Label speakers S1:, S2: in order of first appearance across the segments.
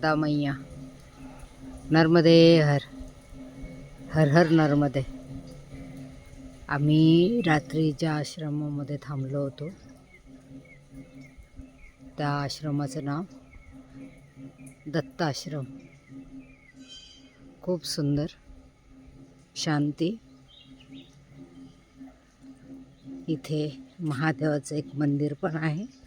S1: नर्मदा मैया। नर्मदे हर। हर हर नर्मदे। आम्ही रात्रीच्या आश्रमामध्ये थांबलो होतो. त्या आश्रमाचं नाव दत्ताश्रम. खूप सुंदर शांती. इथे महादेवाचं एक मंदिर पण आहे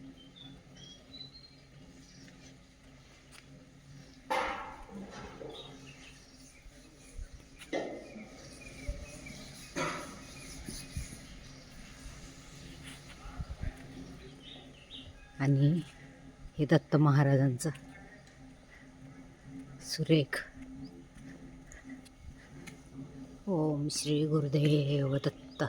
S1: आणि हे दत्त महाराजांचं. सुरेख. ओम श्री गुरुदेव दत्त.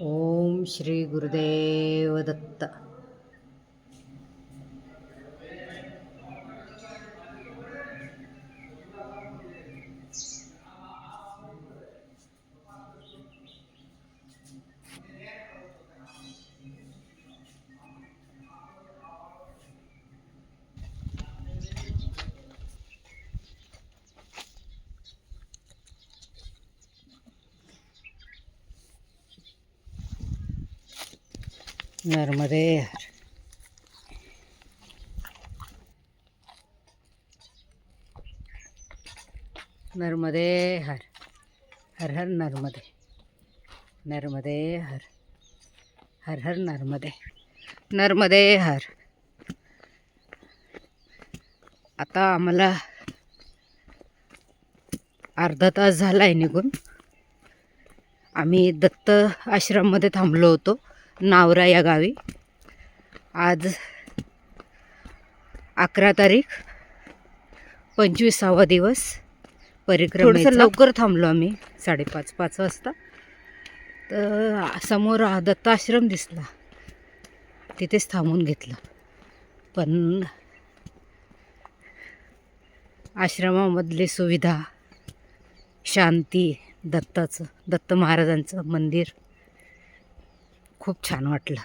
S1: ओम श्री गुरुदेव दत्त. नर्मदे हर। नर्मदे हर हर हर नर्मदे नर्मदे हर हर हर नर्मदे नर्मदे हर। आता आम्हाला अर्धा तास झाला आहे निघून. आम्ही दत्त आश्रममध्ये थांबलो होतो. नावरा या गावी. आज अकरा तारीख पंचवीसावा दिवस परिक्रमेचा. लवकर थांबलो आम्ही साडेपाच पाच वाजता. तर समोर दत्ताश्रम दिसला. तिथेच थांबून घेतलं. पण आश्रमामधली सुविधा शांती दत्ताचं दत्त महाराजांचं मंदिर खूप छान वाटलं.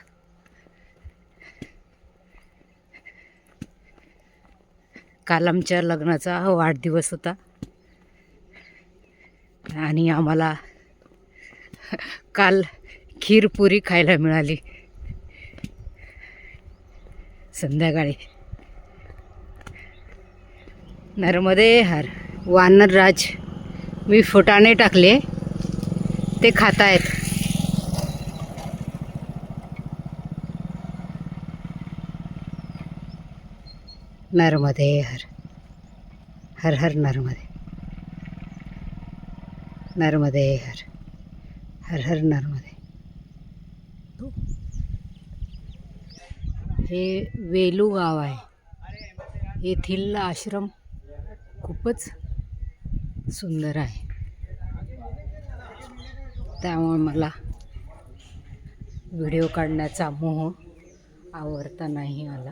S1: काल आमच्या लग्नाचा वाढदिवस होता. आणि आम्हाला काल खीरपुरी खायला मिळाली. संध्याकाळी. नर्मदे हर वानरराज मी फुटाणे टाकले. ते खातायत. नर्मदे हर हर हर नर्मदे। नर्मदे हर हर हर नर्मदे। हे वेलू गाव आहे. येथील आश्रम खूपच सुंदर आहे. त्यामुळे मला व्हिडिओ काढण्याचा मोह आवडता नाही आला.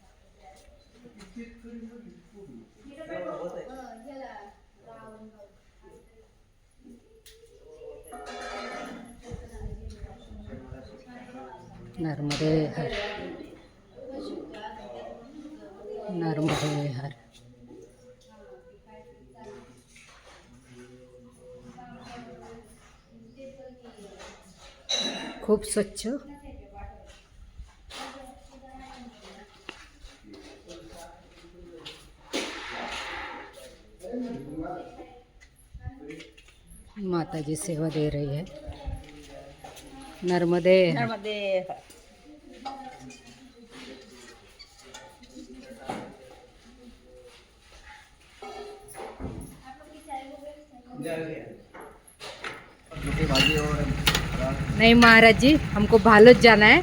S1: नर्मदे हर। नर्मदे हर। खूप स्वच्छ माता जी सेवा दे रही है। नर्मदे
S2: नर्मदे
S1: नहीं महाराज जी हमको भालोद जाना है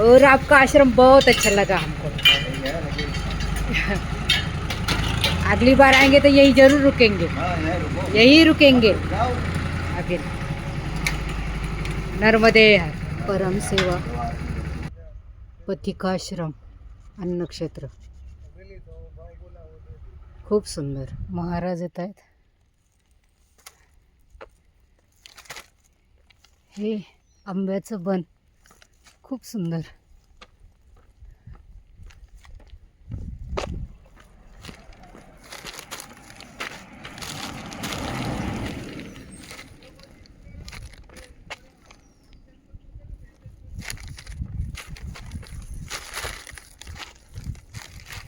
S1: और आपका आश्रम बहुत अच्छा लगा हमको। अगली बार आएँगे तो यही ज़रूर रुकेंगे। यही रुकेंगे। आगे नर्मदे परम सेवा पथिकाश्रम अन्नक्षेत्र. खूप सुंदर. महाराज येत आहेत. हे आंब्याचं बन. खूप सुंदर.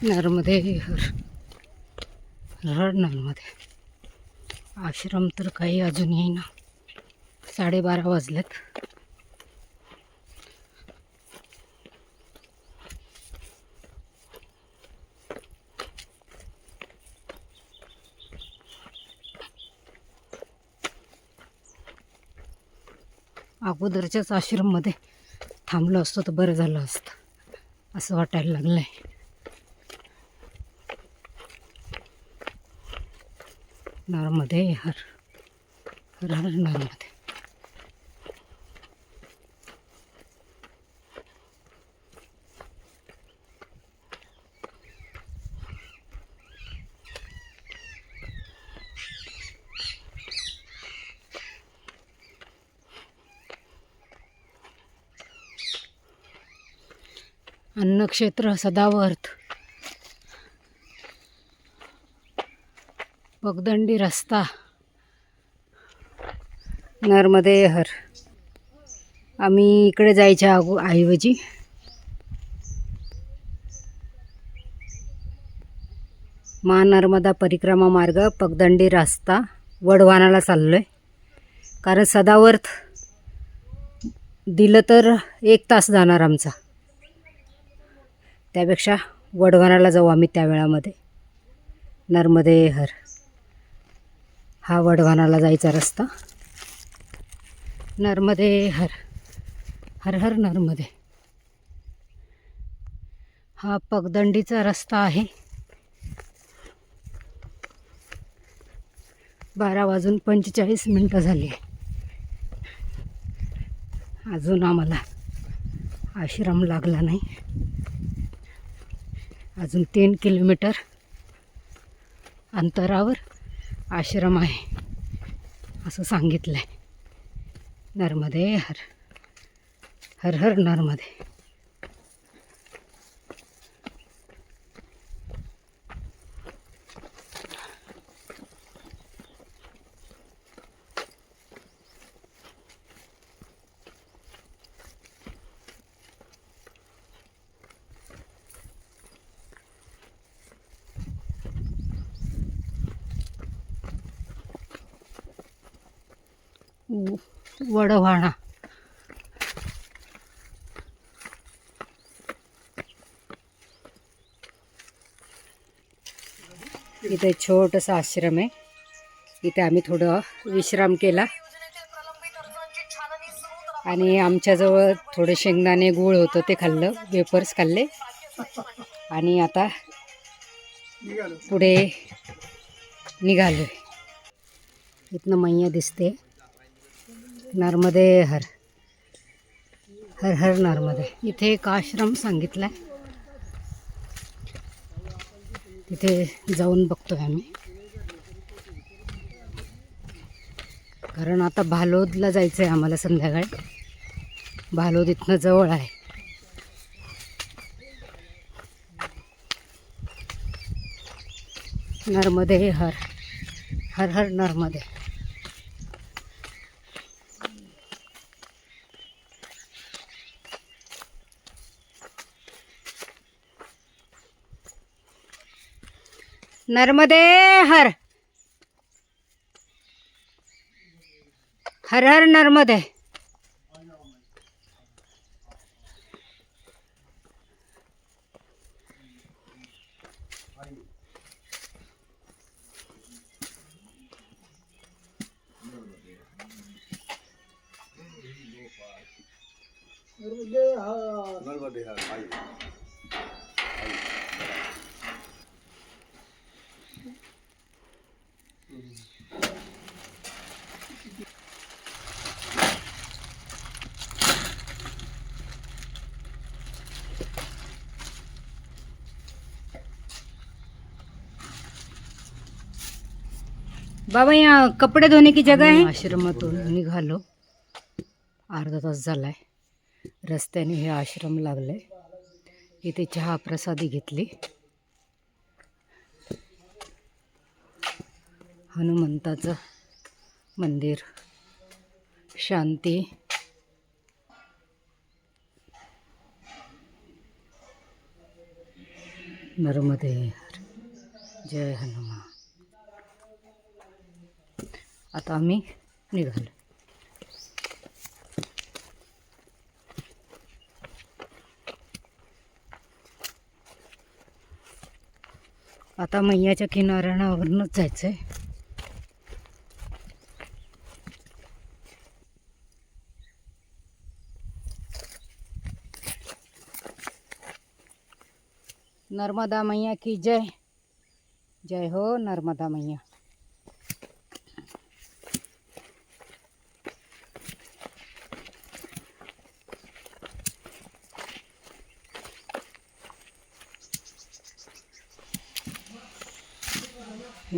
S1: नर्मदे हर नर्मदे आश्रम तर काही अजून येईना साडेबारा वाजलेत. अगोदरच्याच आश्रममध्ये थांबलो असतो तर बरं झालं असतं. असं वाटायला लागलं आहे नर्मदे हर हर हर नर्मदे अन्नक्षेत्र सदावर्त. पगदंडी रस्ता. नर्मदे हर. आम्ही इकडे जायच्या अगो ऐवजी. महानर्मदा परिक्रमा मार्ग पगदंडी रस्ता वडवानाला चाललो आहे कारण सदावर्थ दिलं तर एक तास जाणार आमचा. त्यापेक्षा वडवानाला जाऊ आम्ही त्या वेळामध्ये नर्मदे हर. हा वडवानाला जायचा रस्ता. नर्मदे हर हर हर नर्मदे. हा पगदंडीचा रस्ता आहे. बारा वाजून पंचेचाळीस मिनटं झाली. आहे अजून आम्हाला आश्रम लागला नाही. अजून तीन किलोमीटर अंतरावर आश्रम आहे. असं सांगितलं आहे नर्मदे हर हर हर नर्मदे. वडवाणा. इथे छोटंसं आश्रम आहे. इथे आम्ही थोडं विश्राम केला. आणि आमच्याजवळ थोडे शेंगदाणे गूळ होतं ते खाल्लं वेपर्स खाल्ले. आणि आता पुढे निघालो इथनं मैया दिसते. नर्मदे हर हर हर नर्मदे. इथे एक आश्रम सांगितला आहे तिथे जाऊन बघतोय आम्ही. कारण आता भालोदला जायचं आहे आम्हाला संध्याकाळी. भालोद इथनं जवळ आहे. नर्मदे हर हर हर नर्मदे. नर्मदे हर. हर हर नर्मदे.
S2: नर्मदे हर. नर्मदे हर
S1: बाबा यहाँ कपड़े धोने की जगह आहे? आश्रमातून निघालो. अर्धा तास झालाय. रस्त्याने हे आश्रम लागले इथे चहा प्रसादी घेतली. हनुमंताचं मंदिर. शांती. नर्मदे जय हनुमान. आता आम्ही निघालो. आता मैयाच्या किनाऱ्यावरूनच जायचं आहे नर्मदा मैया की जय. जय हो नर्मदा मैया.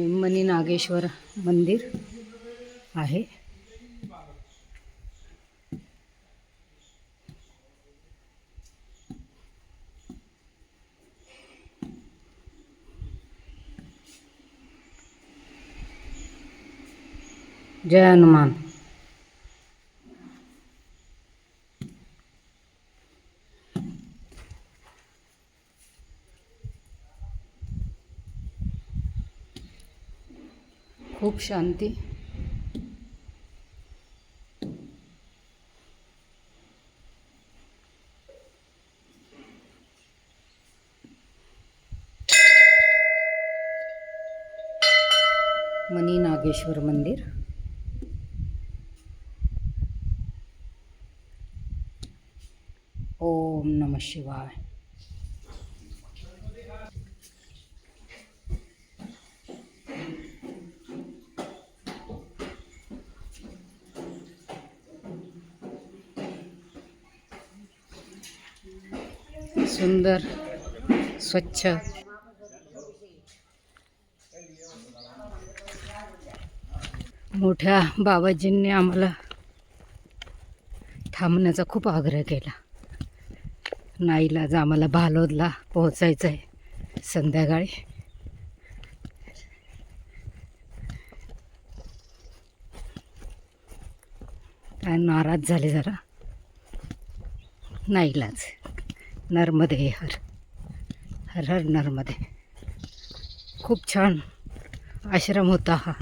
S1: मनी नागेश्वर मंदिर आहे. जय हनुमान. खूप शांती। मनी नागेश्वर मंदिर। ओम नम शिवाय। सुंदर स्वच्छ. मोठ्या बाबाजींनी आम्हाला थांबण्याचा खूप आग्रह केला. नाईला जा आम्हाला भालोदला पोहोचायचं आहे संध्याकाळी. काय नाराज झाले जरा. नाईलाज. नर्मदे हर हर हर नर्मदे. खूप छान आश्रम होता हा.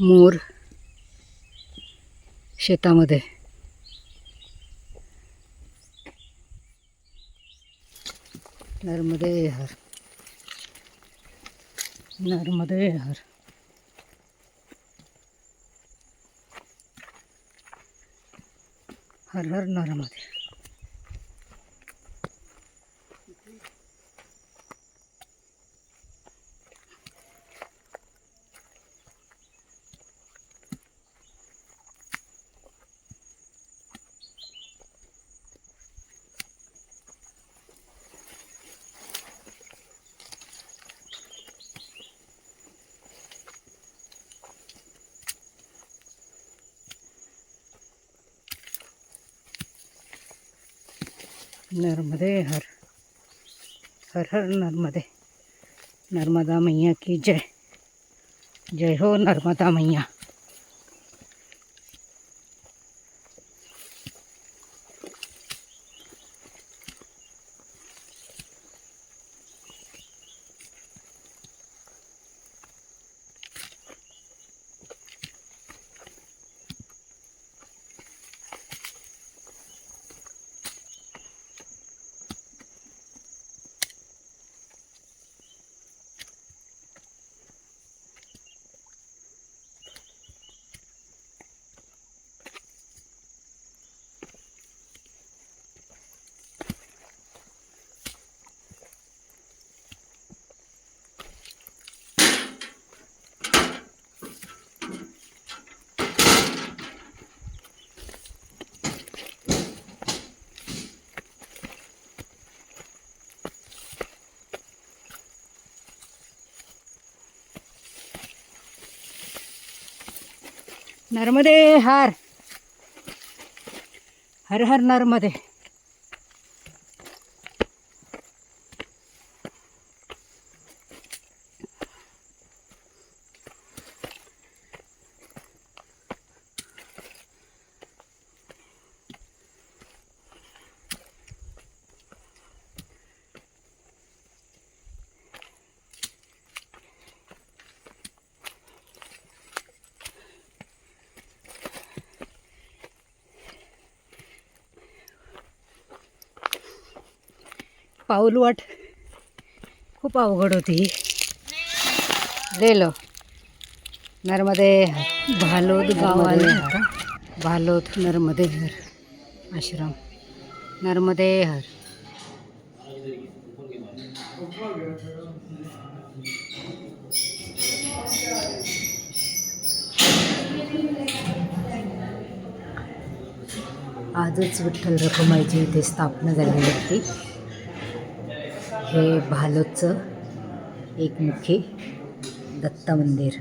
S1: मोर शेतामध्ये. नर्मदे हर नर्मदे हर. हर हर नर्मदे नर्मदे हर हर हर नर्मदे। नर्मदा मैया की जय। जय हो नर्मदा मैया। नर्मदे हर. हर हर नर्मदे. पाऊलवाट खूप अवघड होती गेलो नर्मदे भालोद गाव आले भालोद नर्मदे हर. आश्रम. नर्मदे हर. आजच विठ्ठल रखुमाईची इथे स्थापना झालेली होती. हे भालोदचं एक मुखी दत्त मंदिर.